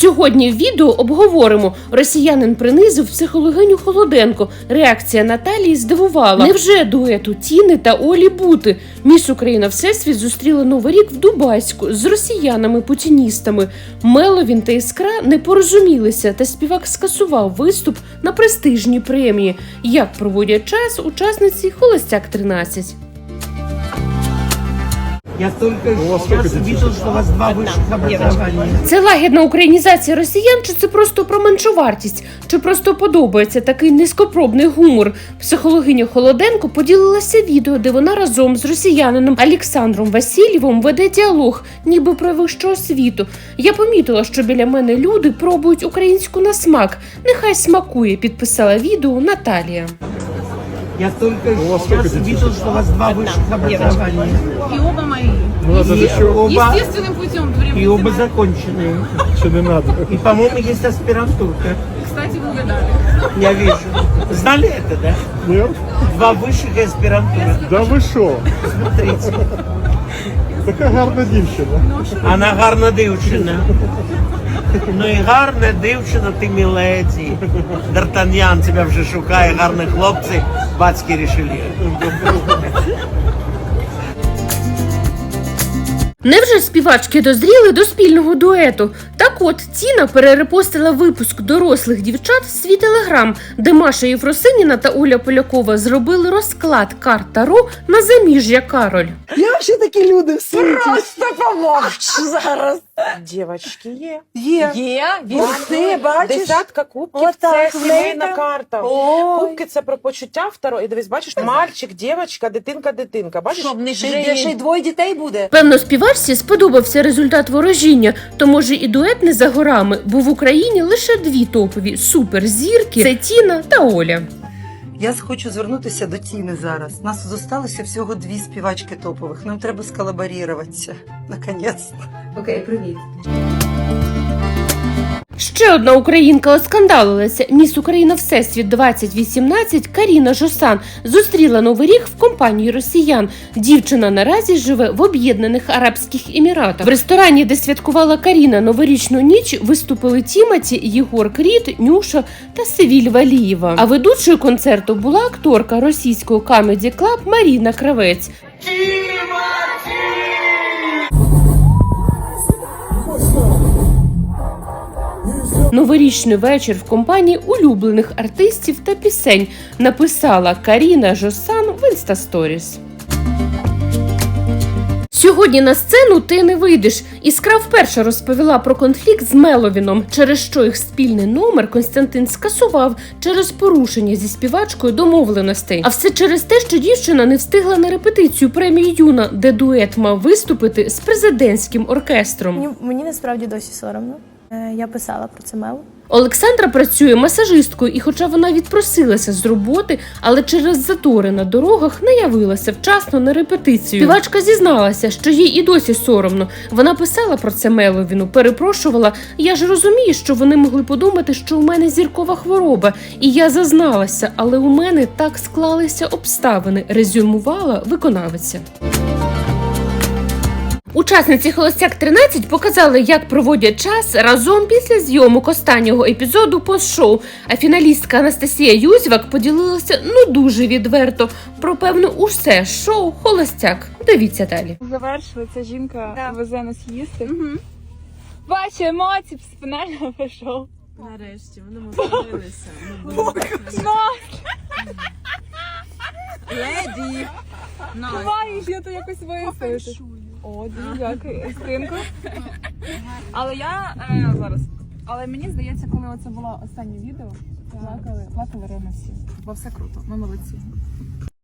Сьогодні в відео обговоримо росіянин принизив психологиню Холоденко. Реакція Наталії здивувала. Невже дуету Тіни та Олі бути? Міс Україна Всесвіт зустріла новий рік в Дубайську з росіянами-путіністами. Меловін та Іскра не порозумілися, та співак скасував виступ на престижній премії. Як проводять час учасниці Холостяк 13 Я только У вас сейчас сколько видел, что у вас два высших образования. Це лагідна українізація росіян, чи це просто про меншовартість, чи просто подобається такий низькопробний гумор? Психологиня Холоденко поділилася відео, де вона разом з росіянином Олександром Васильєвим веде діалог, ніби про вищу освіту. Я помітила, що біля мене люди пробують українську на смак. Нехай смакує, підписала відео Наталія. Я только У вас сколько сейчас детей? видел, что у вас два высших образования. И оба мои. Ну, надо же И еще, оба, Естественным путем. и оба законченные. что не надо. И, по-моему, есть аспирантурка. Кстати, вы угадали. Я вижу. Знали это, да? Нет? Два высших и аспирантура. Да ви що? Смотрите. Така гарна дівчина. Она гарна дівчина. Ну і гарна дівчина, ти мілеці. Д'Артаньян тебе вже шукає, гарні хлопці, батьки рішили. Невже співачки дозріли до спільного дуету? Так от Тіна перерепостила випуск дорослих дівчат в свій телеграм, де Маша Єфросиніна та Оля Полякова зробили розклад карт Таро на заміжжя Кароль. Я вообще такі люди в світі. Просто помовч зараз. Дівочки є. Є. Є. Ось бачиш? Десятка кубків Отак, це сімейна карта. Ой. Кубки це про почуття второ. І дивись, бачиш, мальчик, дівчинка, дитинка, дитинка. Бачиш? Щоб не Ще, й- ще й двоє дітей буде. Певно, співачці сподобався результат ворожіння, то може і дует не за горами, бо в Україні лише дві топові суперзірки це Тіна та Оля. Я хочу звернутися до Тіни зараз. Нас зосталося всього дві співачки топових. Нам треба скалабаріруватися. Наконець-то. Окей, привіт. Ще одна українка оскандалилася. Міс Україна Всесвіт 2018 Каріна Жосан зустріла новий рік в компанії росіян. Дівчина наразі живе в Об'єднаних Арабських Еміратах. В ресторані, де святкувала Каріна новорічну ніч, виступили Тіматі, Єгор Кріт, Нюша та Севіль Валієва. А ведучою концерту була акторка російського Comedy Club Маріна Кравець. Новорічний вечір в компанії улюблених артистів та пісень написала Каріна Жосан в Інстасторіс. Сьогодні на сцену ти не вийдеш. Іскра вперше розповіла про конфлікт з Меловіном, через що їх спільний номер Константин скасував через порушення зі співачкою домовленостей. А все через те, що дівчина не встигла на репетицію премії Юна, де дует мав виступити з президентським оркестром. Мені, мені насправді досі соромно. Е, Я писала про це Мелу. Олександра працює масажисткою, і хоча вона відпросилася з роботи, але через затори на дорогах не явилася вчасно на репетицію. Співачка зізналася, що їй і досі соромно. Вона писала про це Меловіну, перепрошувала. Я ж розумію, що вони могли подумати, що у мене зіркова хвороба, і я зазналася, але у мене так склалися обставини. Резюмувала виконавиця. Учасниці Холостяк 13 показали, як проводять час разом після зйомок останнього епізоду пост-шоу. А фіналістка Анастасія Юзьвак поділилася ну дуже відверто про певно усе шоу Холостяк. Дивіться далі. Завершили, ця жінка везе нас їсти. Бачу емоції, спинально пішов. Нарешті, вони можливилися. Леді. Маєш, я то якось виставити. О, дуже дякую. Спинку. Але я е, зараз. Але мені здається, коли це було останнє відео, плакали, плакали реально всі. Бо все круто. Ми молодці.